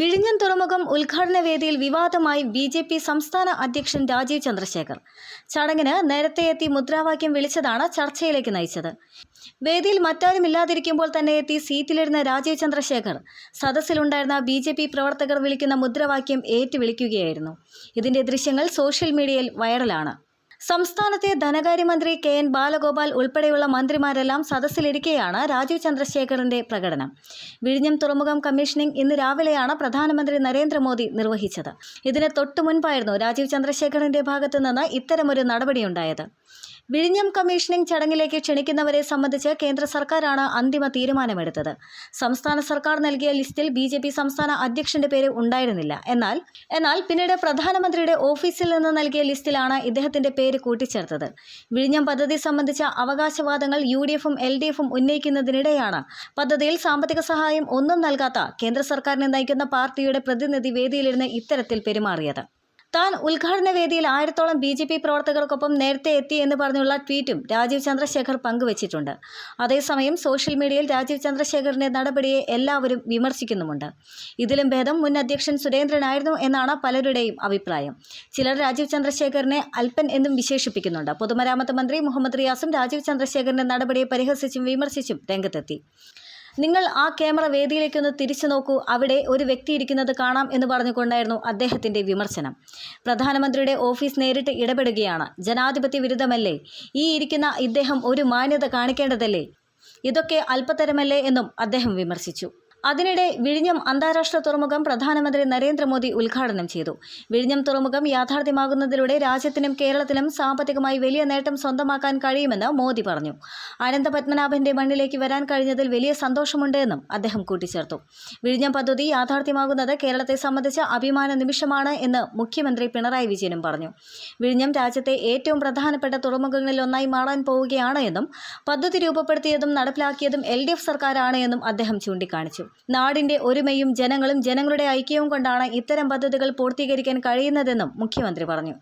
വിഴിഞ്ഞം തുറമുഖം ഉദ്ഘാടന വേദിയിൽ വിവാദമായി ബി ജെ പി സംസ്ഥാന അധ്യക്ഷൻ രാജീവ് ചന്ദ്രശേഖർ. ചടങ്ങിന് നേരത്തെ എത്തി മുദ്രാവാക്യം വിളിച്ചതാണ് ചർച്ചയിലേക്ക് നയിച്ചത്. വേദിയിൽ മറ്റാരും ഇല്ലാതിരിക്കുമ്പോൾ തന്നെ എത്തി സീറ്റിലിരുന്ന രാജീവ് ചന്ദ്രശേഖർ. സദസ്സിലുണ്ടായിരുന്ന ബി ജെ പി പ്രവർത്തകർ വിളിക്കുന്ന മുദ്രാവാക്യം ഏറ്റുവിളിക്കുകയായിരുന്നു. ഇതിന്റെ ദൃശ്യങ്ങൾ സോഷ്യൽ മീഡിയയിൽ വൈറലാണ്. സംസ്ഥാനത്തെ ധനകാര്യമന്ത്രി കെ എൻ ബാലഗോപാൽ ഉൾപ്പെടെയുള്ള മന്ത്രിമാരെല്ലാം സദസ്സിലിരിക്കെയാണ് രാജീവ് ചന്ദ്രശേഖറിന്റെ പ്രകടനം. വിഴിഞ്ഞം തുറമുഖം കമ്മീഷനിംഗ് ഇന്ന് രാവിലെയാണ് പ്രധാനമന്ത്രി നരേന്ദ്രമോദി നിർവഹിച്ചത്. ഇതിന് തൊട്ടു മുൻപായിരുന്നു രാജീവ് ചന്ദ്രശേഖറിന്റെ ഭാഗത്തു നിന്ന് ഇത്തരമൊരു നടപടിയുണ്ടായത്. വിഴിഞ്ഞം കമ്മീഷനിംഗ് ചടങ്ങിലേക്ക് ക്ഷണിക്കുന്നവരെ സംബന്ധിച്ച് കേന്ദ്ര സർക്കാരാണ് അന്തിമ തീരുമാനമെടുത്തത്. സംസ്ഥാന സർക്കാർ നൽകിയ ലിസ്റ്റിൽ ബി ജെ പി സംസ്ഥാന അധ്യക്ഷന്റെ പേര് ഉണ്ടായിരുന്നില്ല. എന്നാൽ എന്നാൽ പിന്നീട് പ്രധാനമന്ത്രിയുടെ ഓഫീസിൽ നിന്ന് നൽകിയ ലിസ്റ്റിലാണ് ഇദ്ദേഹത്തിന്റെ പേര് കൂട്ടിച്ചേർത്തത്. വിഴിഞ്ഞം പദ്ധതി സംബന്ധിച്ച അവകാശവാദങ്ങൾ യു ഡി എഫും എൽ ഡി എഫും ഉന്നയിക്കുന്നതിനിടെയാണ് പദ്ധതിയിൽ സാമ്പത്തിക സഹായം ഒന്നും നൽകാത്ത കേന്ദ്ര സർക്കാരിനെ നയിക്കുന്ന പാർട്ടിയുടെ പ്രതിനിധി വേദിയിലിരുന്ന് ഇത്തരത്തിൽ പെരുമാറിയത്. താൻ ഉദ്ഘാടന വേദിയിൽ ആയിരത്തോളം ബി ജെ പി പ്രവർത്തകർക്കൊപ്പം നേരത്തെ എത്തി എന്ന് പറഞ്ഞുള്ള ട്വീറ്റും രാജീവ് ചന്ദ്രശേഖർ പങ്കുവച്ചിട്ടുണ്ട്. അതേസമയം സോഷ്യൽ മീഡിയയിൽ രാജീവ് ചന്ദ്രശേഖറിന്റെ നടപടിയെ എല്ലാവരും വിമർശിക്കുന്നുമുണ്ട്. ഇതിലും ഭേദം മുൻ അധ്യക്ഷൻ സുരേന്ദ്രനായിരുന്നു എന്നാണ് പലരുടെയും അഭിപ്രായം. ചിലർ രാജീവ് ചന്ദ്രശേഖറിനെ അൽപ്പൻ എന്നും വിശേഷിപ്പിക്കുന്നുണ്ട്. പൊതുമരാമത്ത് മന്ത്രി മുഹമ്മദ് റിയാസും രാജീവ് ചന്ദ്രശേഖറിന്റെ നടപടിയെ പരിഹസിച്ചും വിമർശിച്ചും രംഗത്തെത്തി. നിങ്ങൾ ആ ക്യാമറ വേദിയിലേക്ക് ഒന്ന് തിരിച്ചു നോക്കൂ. അവിടെ ഒരു വ്യക്തി ഇരിക്കുന്നത് കാണാം എന്ന് പറഞ്ഞുകൊണ്ടായിരുന്നു അദ്ദേഹത്തിന്റെ വിമർശനം. പ്രധാനമന്ത്രിയുടെ ഓഫീസ് നേരിട്ട് ഇടപെടുകയാണ്. ജനാധിപത്യ വിരുദ്ധമല്ലേ? ഈ ഇരിക്കുന്ന ഇദ്ദേഹം ഒരു മാന്യത കാണിക്കേണ്ടതല്ലേ? ഇതൊക്കെ അല്പതരമല്ലേ എന്നും അദ്ദേഹം വിമർശിച്ചു. അതിനിടെ വിഴിഞ്ഞം അന്താരാഷ്ട്ര തുറമുഖം പ്രധാനമന്ത്രി നരേന്ദ്രമോദി ഉദ്ഘാടനം ചെയ്തു. വിഴിഞ്ഞം തുറമുഖം യാഥാർത്ഥ്യമാകുന്നതിലൂടെ രാജ്യത്തിനും കേരളത്തിനും സാമ്പത്തികമായി വലിയ നേട്ടം സ്വന്തമാക്കാൻ കഴിയുമെന്ന് മോദി പറഞ്ഞു. അനന്തപത്മനാഭന്റെ മണ്ണിലേക്ക് വരാൻ കഴിഞ്ഞതിൽ വലിയ സന്തോഷമുണ്ട് എന്നും അദ്ദേഹം കൂട്ടിച്ചേർത്തു. വിഴിഞ്ഞം പദ്ധതി യാഥാർത്ഥ്യമാകുന്നത് കേരളത്തെ സംബന്ധിച്ച അഭിമാന നിമിഷമാണ് എന്ന് മുഖ്യമന്ത്രി പിണറായി വിജയനും പറഞ്ഞു. വിഴിഞ്ഞം രാജ്യത്തെ ഏറ്റവും പ്രധാനപ്പെട്ട തുറമുഖങ്ങളിൽ ഒന്നായി മാറാൻ പോവുകയാണ് എന്നും പദ്ധതി രൂപപ്പെടുത്തിയതും നടപ്പിലാക്കിയതും എൽ സർക്കാരാണ് എന്നും അദ്ദേഹം ചൂണ്ടിക്കാണിച്ചു. നാടിന്റെ ഒരുമയും ജനങ്ങളും ജനങ്ങളുടെ ഐക്യവും കൊണ്ടാണ് ഇത്തരം പദ്ധതികൾ പൂർത്തീകരിക്കാൻ കഴിയുന്നതെന്നും മുഖ്യമന്ത്രി പറഞ്ഞു